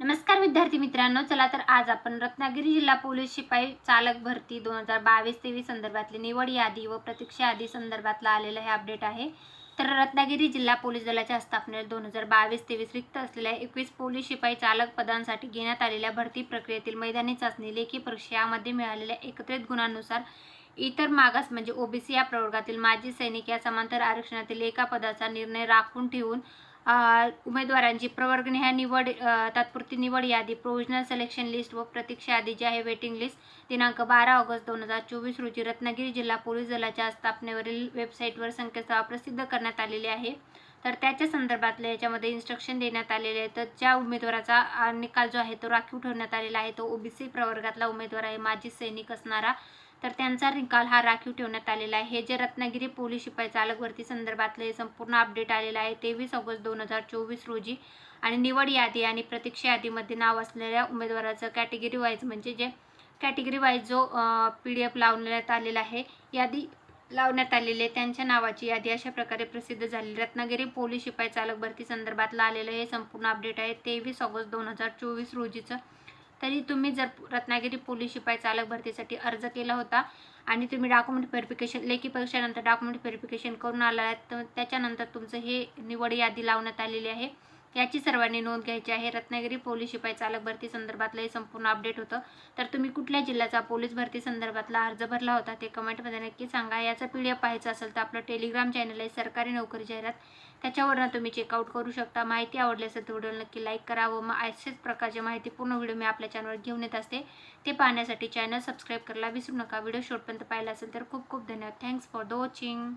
नमस्कार विद्यार्थी मित्रांनो चला तर आज आपण रत्नागिरी जिल्हा पोलीस शिपाई चालक भरती दोन हजार बावीस तेवीस संदर्भातली निवड यादी व प्रतीक्षा यादी संदर्भातला आलेलं हे अपडेट आहे. तर रत्नागिरी जिल्हा पोलीस दलाच्या स्थापनेत दोन हजार बावीस तेवीस रिक्त असलेल्या एकवीस पोलीस शिपाई चालक पदांसाठी घेण्यात आलेल्या भरती प्रक्रियेतील मैदानी चाचणी लेखी परीक्षा यामध्ये मिळालेल्या एकत्रित गुणांनुसार इतर मागास म्हणजे ओबीसी या प्रवर्गातील माजी सैनिक या समांतर आरक्षणातील एका पदाचा निर्णय राखून ठेवून उमेदवारांची प्रवर्गणी ह्या निवड तात्पुरती निवड यादी प्रोव्हिजनल सिलेक्शन लिस्ट व प्रतीक्षा यादी जी आहे वेटिंग लिस्ट दिनांक बारा ऑगस्ट दोन हजार चोवीस रोजी रत्नागिरी जिल्हा पोलीस दलाच्या स्थापनेवरील वेबसाईटवर संकेतस्थळ प्रसिद्ध करण्यात आलेले आहे. तर त्याच्या संदर्भातले याच्यामध्ये इन्स्ट्रक्शन देण्यात आलेले आहे तर ज्या उमेदवाराचा निकाल जो आहे तो राखीव ठेवण्यात आलेला आहे तो ओबीसी प्रवर्गातला उमेदवार आहे माजी सैनिक असणारा तर त्यांचा निकाल हा राखीव ठेवण्यात आलेला आहे. हे जे रत्नागिरी पोलीस शिपाई चालक भरती संदर्भातले हे संपूर्ण अपडेट आलेलं आहे. तेवीस ऑगस्ट दोन हजार चोवीस रोजी आणि निवड यादी आणि प्रतीक्षा यादीमध्ये नाव असलेल्या उमेदवाराचं कॅटेगरी वाईज म्हणजे जे कॅटेगरी वाईज जो पी डी एफ लावण्यात आलेला आहे यादी लावण्यात आलेली आहे त्यांच्या नावाची यादी अशा प्रकारे प्रसिद्ध झाली रत्नागिरी पोलीस शिपाई चालक भरती संदर्भातलं आलेलं हे संपूर्ण अपडेट आहे. तेवीस ऑगस्ट दोन हजार चोवीस रोजीचं तरी तुम्ही जर रत्नागिरी पोलीस शिपाई चालक भरतीसाठी अर्ज केला होता आणि तुम्ही डॉक्युमेंट व्हेरिफिकेशन लेखी परीक्षेनंतर डॉक्युमेंट व्हेरिफिकेशन करून आला तर त्याच्यानंतर तुमचं हे निवड यादी लावण्यात आलेली आहे. याची सर्वांनी नोंद घ्यायची आहे. रत्नागिरी पोलीस शिपाई चालक भरती संदर्भातलं हे संपूर्ण अपडेट होतं. तर तुम्ही कुठल्या जिल्ह्याचा पोलीस भरती संदर्भातला अर्ज भरला होता ते कमेंटमध्ये नक्की सांगा. याचा पी डी एफ पाहायचा असेल तर आपलं टेलिग्राम चॅनल आहे सरकारी नोकरी जाहिरात. त्याच्यावरनं तुम्ही चेकआउट करू शकता. माहिती आवडली असेल तर व्हिडिओला नक्की लाईक करा व मग असेच प्रकारची माहितीपूर्ण व्हिडिओ मी आपल्या चॅनलवर घेऊन येत असते. ते पाहण्यासाठी चॅनल सबस्क्राईब करायला विसरू नका. व्हिडिओ शेवटपर्यंत पाहिला असेल तर खूप खूप धन्यवाद. Thanks for the watching